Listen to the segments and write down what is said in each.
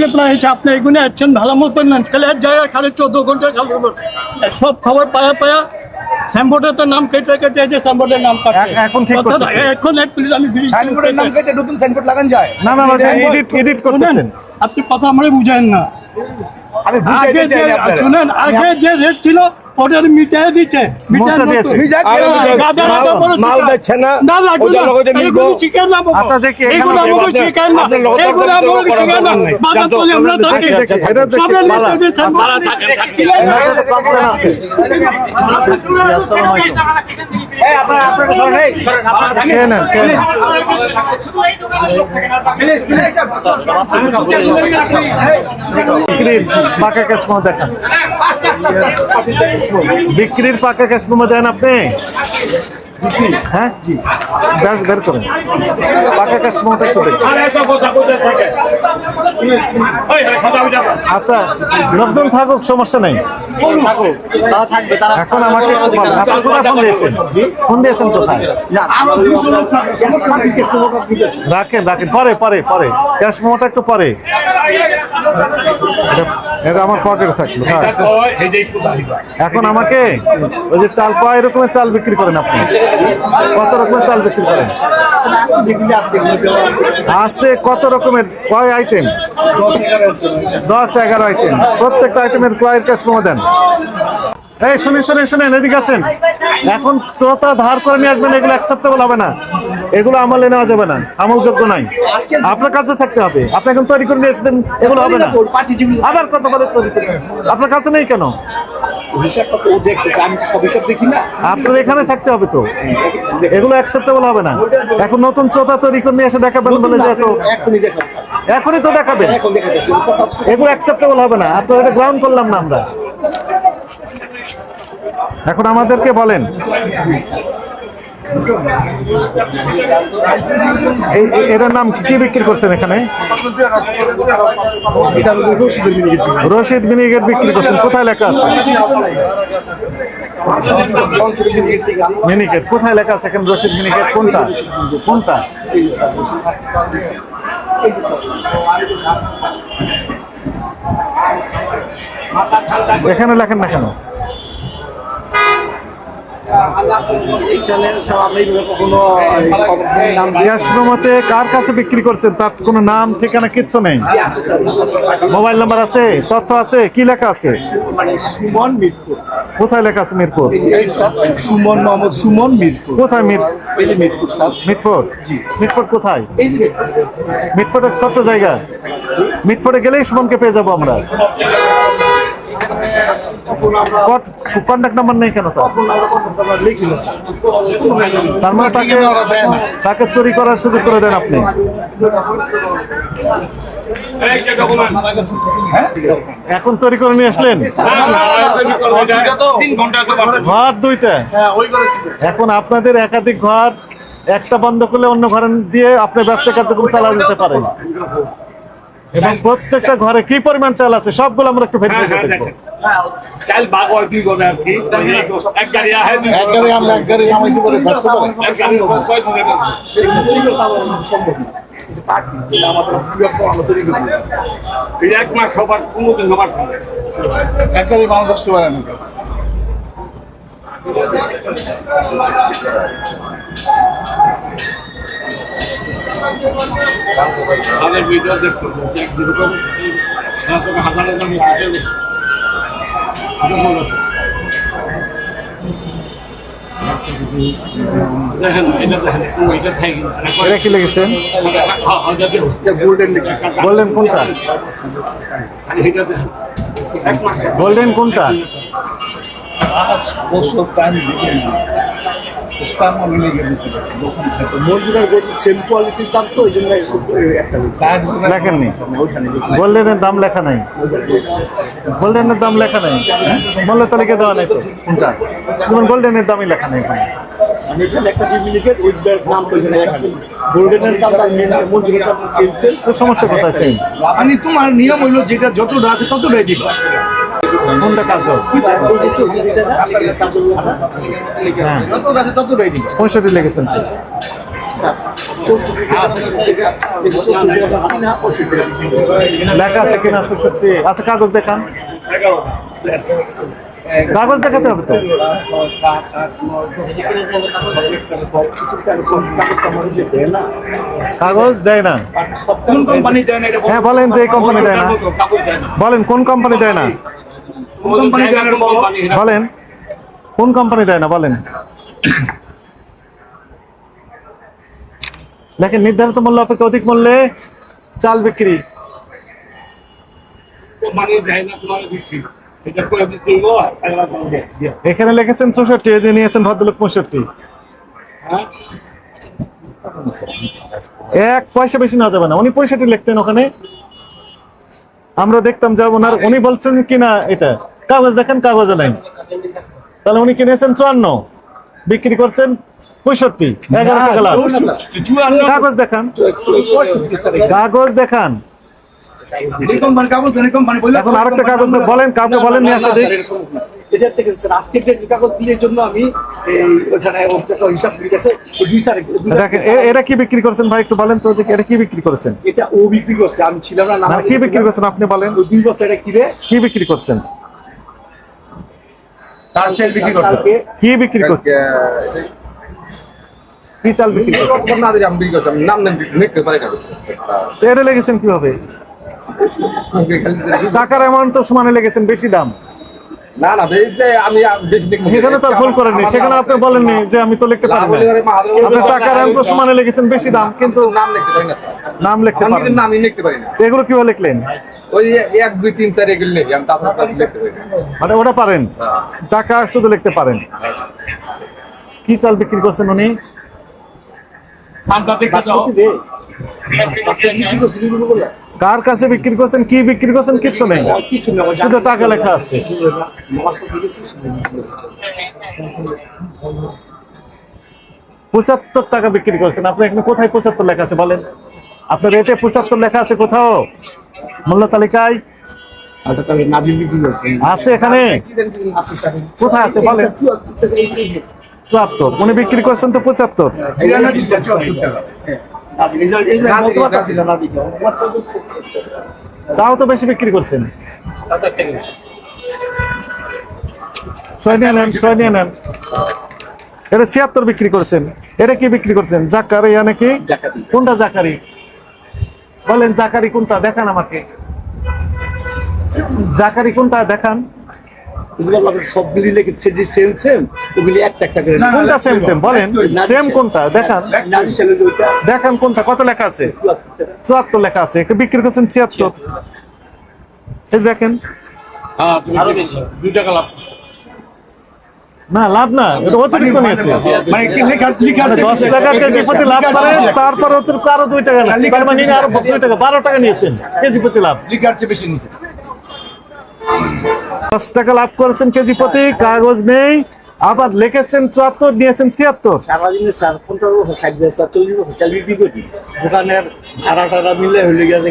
আপনি এগুলো আসছেন ভালো মতন নেন। খেলে এক জায়গায় খালি চোদ্দ ঘণ্টা খেলে সব খবর পায়া পায়া স্যাম্বোর্ডের তো নাম কেটে কেটে যে স্যাম্বোর্ডের নাম কাটে। এখন ঠিক কথাটা- এখন এক মিনিট আমি নাম কেটে নতুন সাইনবোর্ড লাগান যায়। না না এডিট এডিট করতেছেন। আপনি কথা আমরা বুঝেন না। আমি বুঝাইতে যে চাই আপনারা। শুনেন আগে যে রেট ছিল ওটা মিটাই দিচ্ছে মাল চিকা। না, লাগবে বাবা। আচ্ছা, দেখি, আমাকে আমাকে আমরা থাকি। সবের। লিস্টে থাকেন, এই আপনারা আপনারা সরেন এই সরেন আপনারা থাকেন প্লিজ প্লিজ। দেখান। বিক্রির পাকা ক্যাশমো দেন আপনি হ্যাঁ? জি। ব্যাস বের করেন পাকা ওই কথা বুঝা আচ্ছা লোকজন থাকুক সমস্যা নেই। তারা এখন আমাকে কোথায় ফোন দিয়েছেন? ফোন দিয়েছেন কোথায়? রাখেন রাখেন। পরে পরে পরে। ক্যাশ মোটা একটু পরে। এটা- আমার পকেটে থাকল হ্যাঁ। এখন আমাকে ওই যে চাল পাওয়া এরকমের চাল বিক্রি করেন আপনি। কত রকমের চাল বিক্রি করেন? আছে কত রকমের? কয় আইটেম দশ এগারো আইটেম প্রত্যেকটা আইটেমের কয়ের ক্যাশ মোমো দেন। এই শুনে শুনে শুনেন এদিকে আসেন। এখন শ্রোতা ধার করে নিয়ে আসবেন এগুলো অ্যাকসেপ্টেবল হবে না। এগুলো আমলে নেওয়া যাবে না। আমলযোগ্য নাই আপনার কাছে থাকতে হবে। আপনি এখন তৈরি করে নিয়ে আসবেন এগুলো হবে না। আবার কত করে তৈরি করবেন আপনার কাছে নেই কেন? আপনার এখানে থাকতে হবে তো। এগুলো অ্যাকসেপ্টেবল হবে না। এখন নতুন তৈরি করে নিয়ে এসে দেখাবেন বলে যে তো এখনই তো দেখাবেন। এগুলো অ্যাকসেপ্টেবল হবে না। আপনার এটা গ্রাউন্ড করলাম না আমরা। এখন আমাদেরকে বলেন। এই- এটার নাম কি কি বিক্রি করছেন এখানে? রশিদ মিনিগেট বিক্রি করছেন। কোথায় লেখা আছে? মিনিকেট কোথায় লেখা আছে এখানে রশিদ মিনিকেট কোনটা? কোনটা? এখানে লেখেন না কেন? ইয়াসমো মতে কার কাছে বিক্রি করছেন? তার কোনো নাম ঠিকানা কিচ্ছু নেই? মোবাইল নাম্বার আছে। তথ্য আছে? কি লেখা আছে? মানে সুমন মিরপুর। কোথায় লেখা আছে মিরপুর? সুমন মোহাম্মদ সুমন মিরপুর। কোথায় মিরপুর কোথায়? এক ছোট্ট জায়গা। মিটফোর্ডে গেলেই সুমনকে পেয়ে যাব আমরা। কন্ট্যাক্ট নাম্বার নেই কেন তার মানে তাকে তাকে চুরি করার সুযোগ করে দেন আপনি এখন তৈরি করে নিয়ে আসলেন। ঘর দুইটা এখন আপনাদের একাধিক ঘর একটা বন্ধ করলে অন্য ঘরে দিয়ে আপনি ব্যবসা কার্যক্রম চালা যেতে পারেন এবং প্রত্যেকটা ঘরে কি পরিমাণ চাল আছে? সবগুলো আমরা একটু ভেতরে হ্যাঁ, দেখব দেখেন। চাল বাগ হয় দুই আর কি। এক গাড়ি আহে দুই এক গাড়ি আমরা এক গাড়ি নামাইতে পারি ব্যস্ত এক গাড়ি কয় দিনের সম্ভব না কিন্তু পার্টি যেটা আমাদের ব্যবসা আমরা তৈরি করি এই এক মাস সবার কোনোদিন সবার এক গাড়ি মানুষ আসতে পারে না। তাদের ভিডিও দেখতে এক দুটো না তোকে হাজার হাজার মেসেজ দেখেন এটা দেখেন এটা থাকি এটা কি লেগেছেন হ্যাঁ হ্যাঁ গোল্ডেন কোনটা? এটা দেখেন এক গোল্ডেন কোনটা? দোকান থেকে। সেম কোয়ালিটির দাম তো ওই জন্য একটা গোল্ডেনের দাম লেখা নাই। গোল্ডেনের দাম লেখা নাই। মূল্য তালিকা দেওয়া নাই তো। কোনটা? যেমন গোল্ডেনের দামই লেখা নাই এখানে। আমি এখানে একটা জিবি লিখে নাম গোল্ডেনের দাম আর দাম সেম সেম তো সমস্যা কোথায়? মানে তোমার নিয়ম হইল যেটা যতটা আছে ততটাই দিবা। কোনটা কাজ হ্যাঁ পঁয়ষট্টি লেগেছেন লেখা আছে কিনা চৌষট্টি? আচ্ছা কাগজ দেখান। কাগজ দেখাতে হবে তো? কাগজ দেয় না। হ্যাঁ বলেন যে কোম্পানি দেয় না। বলেন কোন কোম্পানি দেয় না? কোম্পানি দেয় না বলেন। কোন কোম্পানি দেয় না? বলেন। দেখেন নির্ধারিত মূল্য অপেক্ষা অধিক মূল্যে চাল বিক্রি। কোম্পানি দেয় না তোমার দিচ্ছি এটা করে দিতে হইব এগুলা বলব। এখানে লিখেছেন চৌষট্টি এই যে নিয়েছেন ভদ্রলোক পঁয়ষট্টি। হ্যাঁ? এক পয়সা বেশি না যাবে না। উনি পয়সাটি লিখতেন ওখানে। আমরা দেখতাম যে ওনার উনি বলছেন কিনা এটা? কাগজ দেখেন কাগজে নাই তাহলে উনি কিনেছেন চুয়ান্ন। বিক্রি করছেন পঁয়ষট্টি। এগারো টাকা লাভ কাগজ দেখান। কাগজ দেখান। এখন আরেকটা কাগজ বলেন কাউকে বলেন নিয়ে আসা এটা থেকে স্যার আজকে যে কাগজ দিলের জন্য আমি ওখানে হিসাব করে দুই স্যার দেখেন এটা কি বিক্রি করছেন ভাই একটু বলেন তো দেখি, এটা কি বিক্রি করেছেন? এটা ও বিক্রি করছে আমি ছিলাম না না কি বিক্রি করছেন আপনি বলেন? দুই বস্তা এটা কিনে কি বিক্রি করছেন? তার চেল বিক্রি করতে কি বিক্রি করছেন কি চাল বিক্রি করছেন না দিলে আমি বিক্রি করতাম নাম নাম লিখতে পারি না। এটা লেগেছেন কীভাবে? টাকার অ্যামাউন্ট তো সমানে লেগেছেন বেশি দাম। না না আমি সেখানে তো ভুল করেননি সেখানে আপনি বলেননি যে আমি তো লিখতে পারি আপনি টাকার অ্যামাউন্ট সমানে লিখেছেন বেশি দাম কিন্তু নাম লিখতে পারি না নাম লিখতে আমি না। নামই লিখতে পারি না। এগুলো কীভাবে লিখলেন? ওই এক দুই তিন চার এগুলো লিখি আমি তারপর লিখতে পারি মানে ওটা পারেন। টাকা শুধু লিখতে পারেন। কি চাল বিক্রি করছেন উনি? ঠান্ডা দেখে যাও করে কাছে বিক্রি করছেন কি বিক্রি করছেন কিচ্ছু নেই। কিছু না আমার শুধু টাকা লেখা আছে। পঁচাত্তর টাকা বিক্রি করছেন। আপনি এখানে কোথায় পঁচাত্তর লেখা আছে বলেন? আপনার রেটে পঁচাত্তর লেখা আছে কোথাও? মূল্য তালিকায়? আছে এখানে? কোথায় আছে বলেন। চুয়াত্তর। উনি বিক্রি করছেন তো পঁচাত্তর। তাও তো বেশি বিক্রি করছেন। ছয় নিয়ে নেন ছয় নিয়ে নেন। এটা ছিয়াত্তর বিক্রি করছেন। এটা কি বিক্রি করছেন? জাকারি ইয়া নাকি? কোনটা জাকারি? বলেন জাকারি কোনটা? দেখান আমাকে। জাকারি কোনটা? দেখান। এগুলো আমাদের সবগুলি লেগেছে যে সেম সেম ওগুলি একটা একটা করে না, না, কোনটা সেম সেম বলেন সেম সেম। কোনটা? দেখান। কোনটা কত লেখা আছে? চুয়াত্তর লেখা আছে। বিক্রি করছেন ছিয়াত্তর। এই দেখেন। হ্যাঁ না লাভ না এটা অতিরিক্ত নিয়েছে। মানে লেখা মানে দশ টাকা কেজি প্রতি লাভ করেন তারপর অতিরিক্ত আরও দুই টাকা মানে আরও দুই টাকা বারো টাকা নিয়েছেন কেজি প্রতি লাভ। লিখার চেয়ে বেশি নিছে দশ টাকা লাভ করেছেন কেজি প্রতি কাগজ নেই আবার লিখেছেন চুয়াত্তর নিয়েছেন ছিয়াত্তর। সারাদিনে স্যার পঞ্চাশ বছর ষাট বছর চল্লিশ বছর চাল বিক্রি করি দোকানের ভাড়া টাড়া মিলে হইলে গিয়ে আছে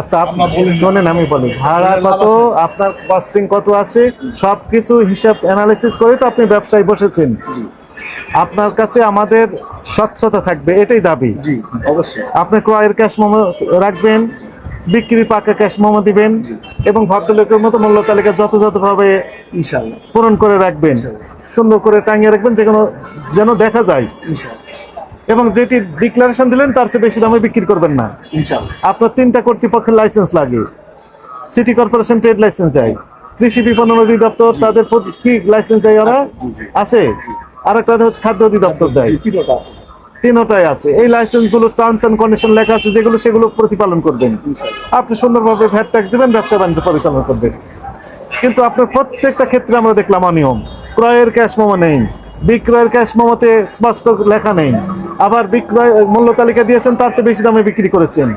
আচ্ছা আপনি শোনেন আমি বলি ভাড়া কত আপনার কস্টিং কত আসে সবকিছু হিসাব অ্যানালিসিস করে তো আপনি ব্যবসায় বসেছেন। আপনার কাছে আমাদের স্বচ্ছতা থাকবে এটাই দাবি। জি অবশ্যই। আপনি ক্রয়ের ক্যাশ মোমো রাখবেন বিক্রি পাকা ক্যাশ মোমো দিবেন এবং ভদ্রলোকের মতো মূল্য তালিকা যথাযথভাবে পূরণ করে রাখবেন। সুন্দর করে টাঙিয়ে রাখবেন যে কোনো যেন দেখা যায়। এবং যেটি ডিক্লারেশন দিলেন তার চেয়ে বেশি দামে বিক্রি করবেন না। আপনার তিনটা কর্তৃপক্ষের লাইসেন্স লাগে। সিটি কর্পোরেশন ট্রেড লাইসেন্স দেয়। কৃষি বিপণন অধিদপ্তর তাদের কি লাইসেন্স দেয় ওরা? আছে আর একটা হচ্ছে খাদ্য অধিদপ্তর দেয়। তিনটাই আছে। এই লাইসেন্সগুলো টার্মস এন্ড কন্ডিশন লেখা আছে, যেগুলো সেগুলো প্রতিপালন করবেন। আপনি সুন্দরভাবে ভ্যাট ট্যাক্স দিবেন, ব্যবসা বাণিজ্য পরিচালনা করবেন। কিন্তু আপনার প্রত্যেকটা ক্ষেত্রে আমরা দেখলাম অনিয়ম। ক্রয়ের ক্যাশ মোমো নেই। বিক্রয়ের ক্যাশ মোমোতে স্পষ্ট লেখা নেই। আবার বিক্রয় মূল্য তালিকা দিয়েছেন, তার চেয়ে বেশি দামে বিক্রি করেছেন।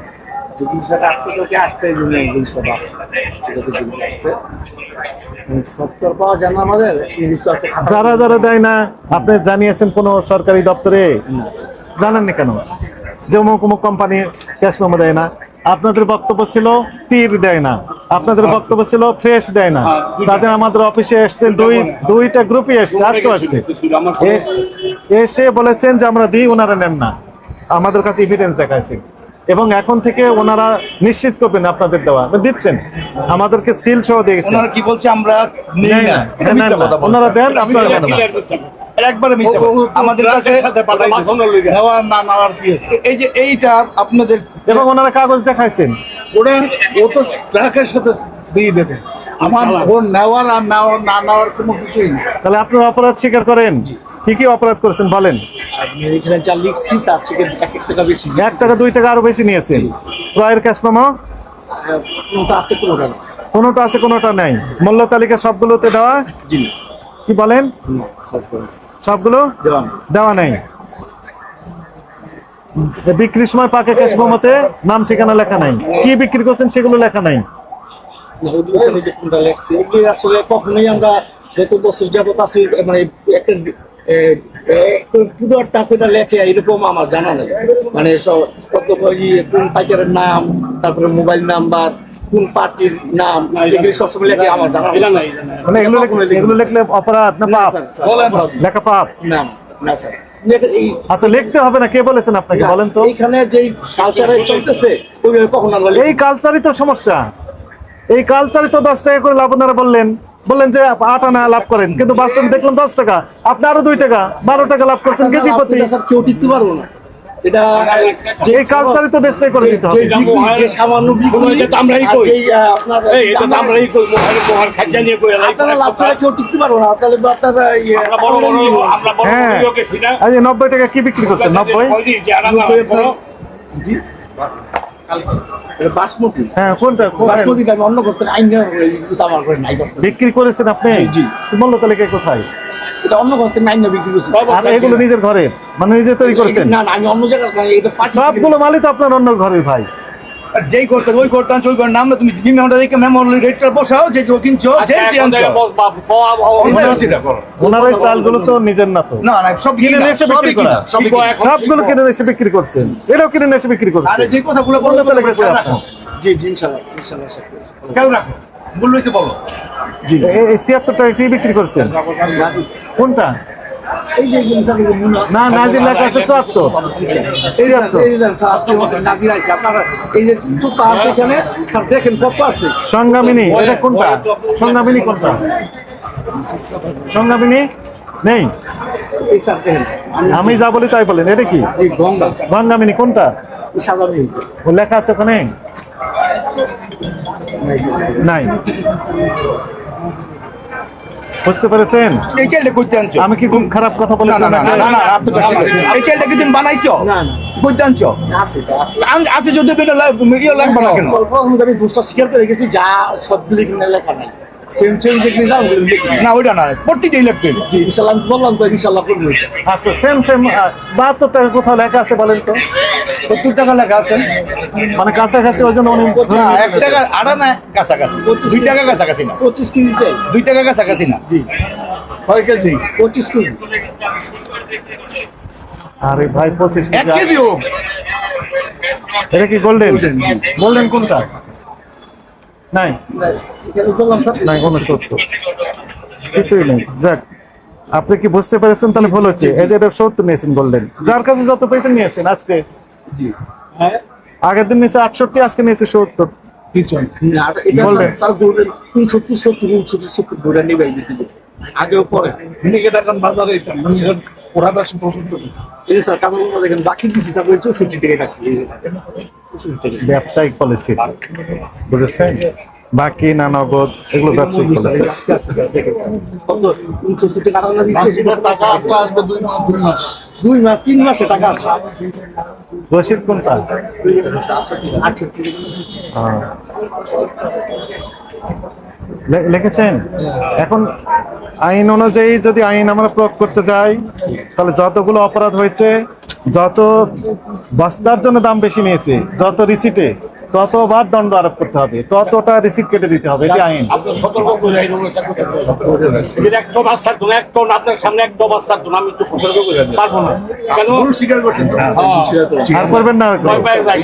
যারা যারা দেয় না আপনি জানিয়েছেন কোন সরকারি দপ্তরে। জানেননি কেন? যে অমুক অমুক কোম্পানি ক্যাশ মেমো দেয় না। আপনাদের বক্তব্য ছিল তীর দেয় না। আপনাদের বক্তব্য ছিল ফ্রেশ দেয় না। তাদের আমাদের অফিসে এসছে দুই দুইটা গ্রুপই এসছে আজকে আসছে। এস- এসে বলেছেন যে আমরা দিই ওনারা নেন না। আমাদের কাছে এভিডেন্স দেখাচ্ছে এবং এখন থেকে ওনারা নিশ্চিত করবেন আপনাদের দেওয়া। দিচ্ছেন। আমাদেরকে সিল সহ দিয়েছেন কি বলছে আমরা। ওনারা দেন আপনারা একবারে মিথ্যা আমাদের কাছে না নেওয়ার কি এই যে এইটা আপনাদের এবং ওনারা কাগজ দেখাইছেন। ওরা ও তো ট্রাকের সাথে দিয়ে দেবে। আমার ও নেওয়ার আর নেওয়ার না নেওয়ার কোনো কিছুই তাহলে আপনারা অপরাধ স্বীকার করেন। কি কি অপরাধ করেছেন বলেন? আপনি এখানে যা লিখছি তার থেকে এক টাকা বেশি এক টাকা দুই টাকা আরও বেশি নিয়েছেন। ক্রয়ের ক্যাশ মেমো? কোনটা আছে কোনোটা আছে কোনোটা নাই। মূল্য তালিকা সবগুলোতে দেওয়া? কি বলেন? সবগুলো। দেওয়া নেই। বিক্রির সময় পাকে ক্যাশ মেমোতে নাম ঠিকানা লেখা নাই। কি বিক্রি করছেন সেগুলো লেখা নাই। কখনোই আমরা যত বছর যাবত আছি মানে একটা এ, এ, লেখে এরকম আমার জানা নেই। মানে সব কত কোন পাইকারের নাম তারপরে মোবাইল নাম্বার কোন পার্টির নাম এগুলো সবসময় লেখে আমার জানা নেই। মানে এগুলো এগুলো লিখলে অপরাধ না পাপ। লেখা পাপ? না না স্যার। এই আচ্ছা লিখতে হবে না কে বলেছেন আপনাকে? বলেন তো। এইখানে যে কালচারে চলতেছে ওইভাবে কখন এই কালচারই তো সমস্যা। এই কালচারই তো দশ টাকা করে লাভ বললেন। বললেন যে আট আনা লাভ করেন কিন্তু বাস্তবে দেখলাম দশ টাকা আপনি আরও দুই টাকা বারো টাকা লাভ করছেন কেজি প্রতি। কেউ টিকতে পারব না। এটা যে তো করে দিতে হবে। যে সামান্য এটা আমরাই কই। আপনার এটা তো আমরা কই মোহর মোহর খাজ্জা নিয়ে কই আপনারা লাভ করে কেউ টিকতে পারব না। তাহলে আপনারা আমরা বড় বড় আমরা বড় হ্যাঁ। বড় লোকে নব্বই টাকা কি বিক্রি করছেন? নব্বই? আপনার- বাসমতি। হ্যাঁ কোনটা? বাসমতি আমি অন্য করতে আইন আমার করে নাই বিক্রি করেছেন আপনি? জি। মূল্য তালিকায় কোথায়? এটা অন্য করতে নাই না বিক্রি করছি। আর এগুলো নিজের ঘরে মানে নিজে তৈরি করেছেন? না না আমি অন্য জায়গায় এটা সবগুলো মালই তো আপনার অন্য ঘরে ভাই। আর যেই করতে ওই করতে আনছো ওই করে নাম না তুমি মেমোটা দেখে মেমোর রেটটা বসাও যে কিনছো যে যে। ওনার ওই চালগুলো তো নিজের না তো। না না সব কিনে এসে বিক্রি করা। সবগুলো কিনে এসে বিক্রি করছেন। এটাও কিনে এসে বিক্রি আরে যে কথাগুলো মূল্য বলল আপনার জি জি সব করে। কেউ রাখো বলল হয়েছে বলো। এই ছিয়াত্তর টাকা কি বিক্রি করছেন? কোনটা? না চুয়াত্তর। এই যে জুতা আছে এখানে, স্যার দেখেন কত আছে। সংগ্রামিনী এটা কোনটা? সংগ্রামিনী কোনটা? সংগ্রামিনী? নেই? আমি- যা বলি তাই বলেন এটা কি? গঙ্গামিনী কোনটা? লেখা আছে ওখানে? নাই। বুঝতে পেরেছেন এই চালটা করতে আনছো আমি কি খুব খারাপ কথা বলেছি না না না? না, না, আপনি এই চালটা কি তুমি বানাইছো না, না। করতে আনছো আছে, যদি ইয়ে লাগবে না কেন আমি দোষটা স্বীকার করে গেছি, যা সব কিনে লেখা নাই। Same same যেগুলি দাম, ওগুলি লিখি নাই। না ওইটা না প্রত্যেকটাই লাগবে জি, ইনশাল্লাহ আমি বললাম তো, ইনশাল্লাহ করব আচ্ছা সেম সেম বাহাত্তর টাকা কোথাও লেখা আছে বলেন তো? সত্তর টাকা লেখা আছে। মানে কাছাকাছি ওই জন্য উনি এক টাকা আড়া না কাছাকাছি। দুই টাকা কাছাকাছি না। পঁচিশ কেজি চাই। দুই টাকা কাছাকাছি না। জি। কয় কেজি? পঁচিশ কেজি। আরে ভাই পঁচিশ এক কেজি কেজি হোক। এটা কি গোল্ডেন গোল্ডেন কোনটা? নাই। এখানে বললাম স্যার নাই উনসত্তর। কিছুই নেই। যাক আপনি কি বুঝতে পেরেছেন? তাহলে ভুল হচ্ছে। এই যে এটা সত্তর নিয়েছেন গোল্ডেন যার কাছে যত পেয়েছেন নিয়েছেন আজকে? হ্যাঁ? আগের দিন নিয়েছে আটষট্টি আজকে নিয়েছে সত্তর। আগেও পরে। ভিনেগার এখন বাজারে ওরা বেশ পছন্দ এই স্যার কাঁচা দেখেন বাকি দিচ্ছি তারপরে চৌষট্টি টাকা রাখছি। ব্যবসায়িক পলিসি বুঝেছেন? বাকি না নগদ এগুলো ব্যবসায়িক পলিসি দুই মাস তিন মাসে টাকা আসে। রসিদ কোনটা? লিখেছেন? এখন আইন অনুযায়ী যদি আইন আমরা প্রয়োগ করতে যাই তাহলে যতগুলো অপরাধ হয়েছে যত বস্তার জন্য দাম বেশি নিয়েছে যত রিসিটে ততবার দণ্ড আরোপ করতে হবে ততটা রিসিপ্ট কেটে দিতে হবে এটি আইন। হ্যাঁ, আর করবেন না আর ভয় করবেন। পায় যায়।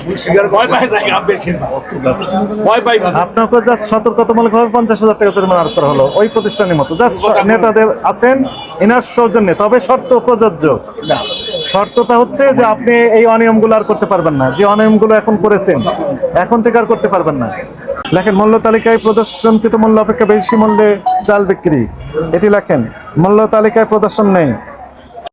ভুল স্বীকার ভয় পায় যায় আপ বেশি ভয় পাই না আপনাকে জাস্ট সতর্কতামূলক ভাবে পঞ্চাশ হাজার টাকা জরিমানা আরোপ করা হলো ওই প্রতিষ্ঠানের মতো। জাস্ট নেতাদের আছেন এনার সৌজন্যে তবে শর্ত প্রযোজ্য। শর্তটা হচ্ছে যে আপনি এই অনিয়মগুলো আর করতে পারবেন না। যে অনিয়মগুলো এখন করেছেন, এখন থেকে আর করতে পারবেন না। লেখেন, মূল্য তালিকায় প্রদর্শনকৃত মূল্য অপেক্ষা বেশি মূল্যে চাল বিক্রি। এটি লেখেন, মূল্য তালিকায় প্রদর্শন নেই।